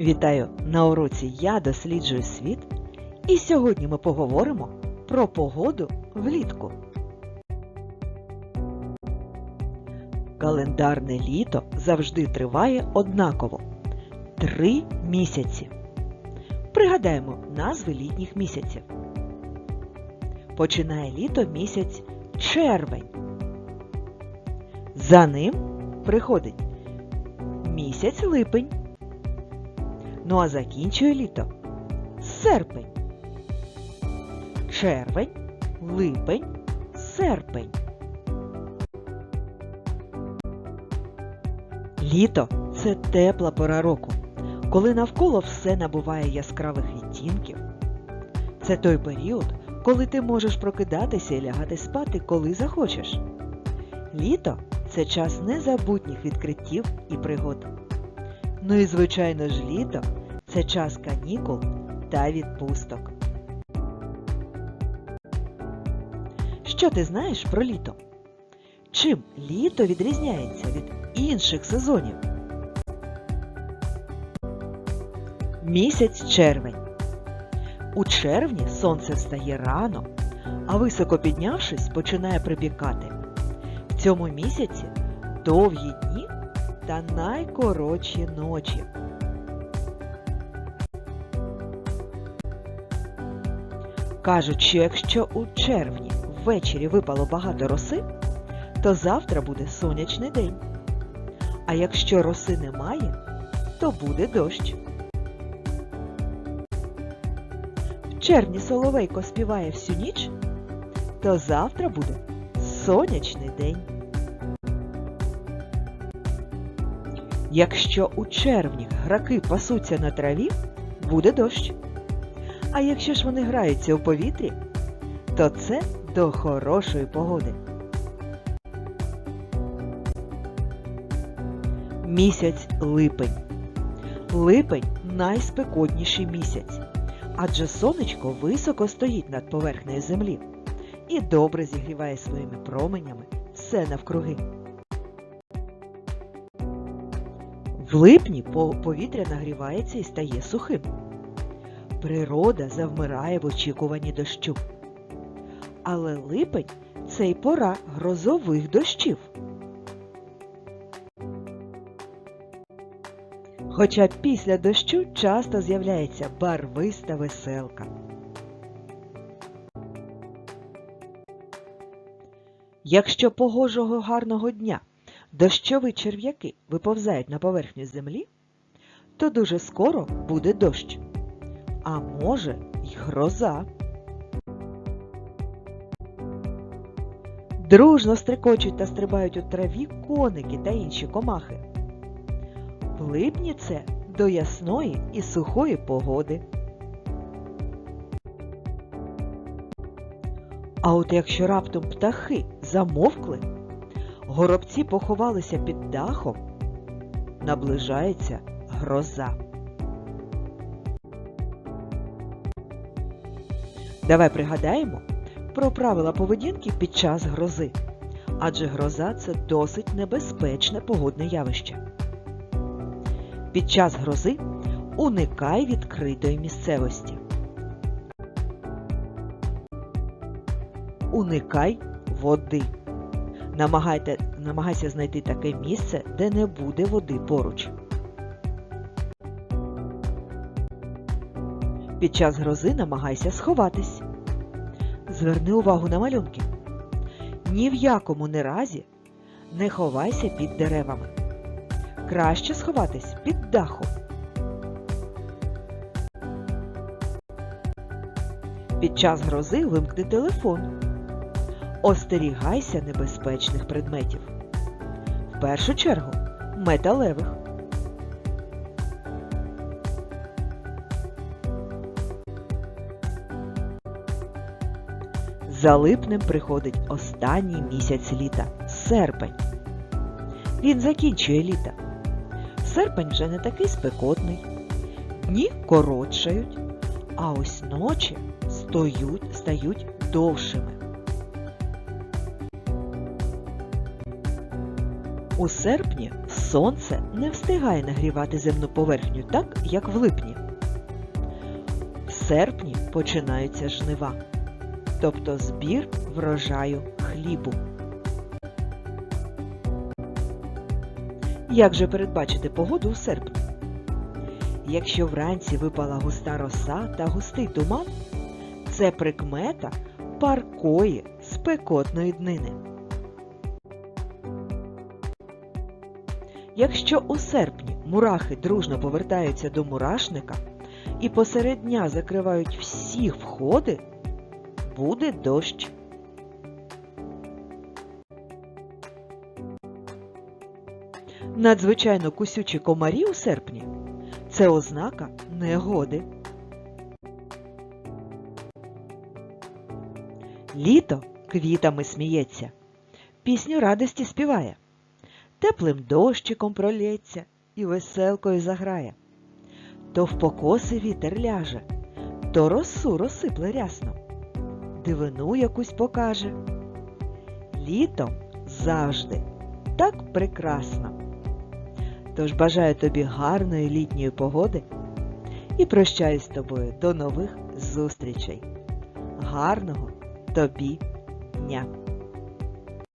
Вітаю на уроці Я досліджую світ. І сьогодні ми поговоримо про погоду влітку. Календарне літо завжди триває однаково три місяці. Пригадаємо назви літніх місяців. Починає літо місяць червень. За ним приходить місяць липень. Ну а закінчує літо серпень. Червень, липень, серпень. Літо це тепла пора року, коли навколо все набуває яскравих відтінків. Це той період, коли ти можеш прокидатися і лягати спати, коли захочеш. Літо це час незабутніх відкриттів і пригод. Ну і звичайно ж літо це час канікул та відпусток. Що ти знаєш про літо? Чим літо відрізняється від інших сезонів? Місяць червень. У червні сонце встає рано, а високо піднявшись, починає припікати. В цьому місяці довгі дні та найкоротші ночі. Кажуть, що якщо у червні ввечері випало багато роси, то завтра буде сонячний день. А якщо роси немає, то буде дощ. В червні соловейко співає всю ніч, то завтра буде сонячний день. Якщо у червні граки пасуться на траві, буде дощ. А якщо ж вони граються у повітрі, то це до хорошої погоди. Місяць липень. Липень найспекотніший місяць, адже сонечко високо стоїть над поверхнею землі і добре зігріває своїми променями все навкруги. В липні повітря нагрівається і стає сухим. Природа завмирає в очікуванні дощу. Але липень це й пора грозових дощів. Хоча після дощу часто з'являється барвиста веселка. Якщо погожого гарного дня дощові черв'яки виповзають на поверхню землі, то дуже скоро буде дощ. А може й гроза. Дружно стрикочуть та стрибають у траві коники та інші комахи. В липні це до ясної і сухої погоди. А от якщо раптом птахи замовкли, горобці поховалися під дахом, наближається гроза. Давай пригадаємо про правила поведінки під час грози. Адже гроза це досить небезпечне погодне явище. Під час грози уникай відкритої місцевості. Уникай води. Намагайте, намагайся знайти таке місце, де не буде води поруч. Під час грози намагайся сховатись. Зверни увагу на малюнки. Ні в якому не разі не ховайся під деревами. Краще сховатись під дахом. Під час грози вимкни телефон. Остерігайся небезпечних предметів. В першу чергу металевих. За липнем приходить останній місяць літа серпень. Він закінчує літо. Серпень вже не такий спекотний. Дні коротшають, а ось ночі стоють, стають довшими. У серпні сонце не встигає нагрівати земну поверхню так, як в липні. В серпні починаються жнива, тобто збір врожаю хлібу. Як же передбачити погоду у серпні? Якщо вранці випала густа роса та густий туман, це прикмета паркої спекотної днини. Якщо у серпні мурахи дружно повертаються до мурашника і посеред дня закривають всі входи, буде дощ. Надзвичайно кусючі комарі у серпні це ознака негоди. Літо квітами сміється, пісню радості співає, теплим дощиком пролється і веселкою заграє. То в покоси вітер ляже, то росу розсипле рясно, дивину якусь покаже. Літом завжди так прекрасно. Тож бажаю тобі гарної літньої погоди і прощаюсь з тобою до нових зустрічей. Гарного тобі дня!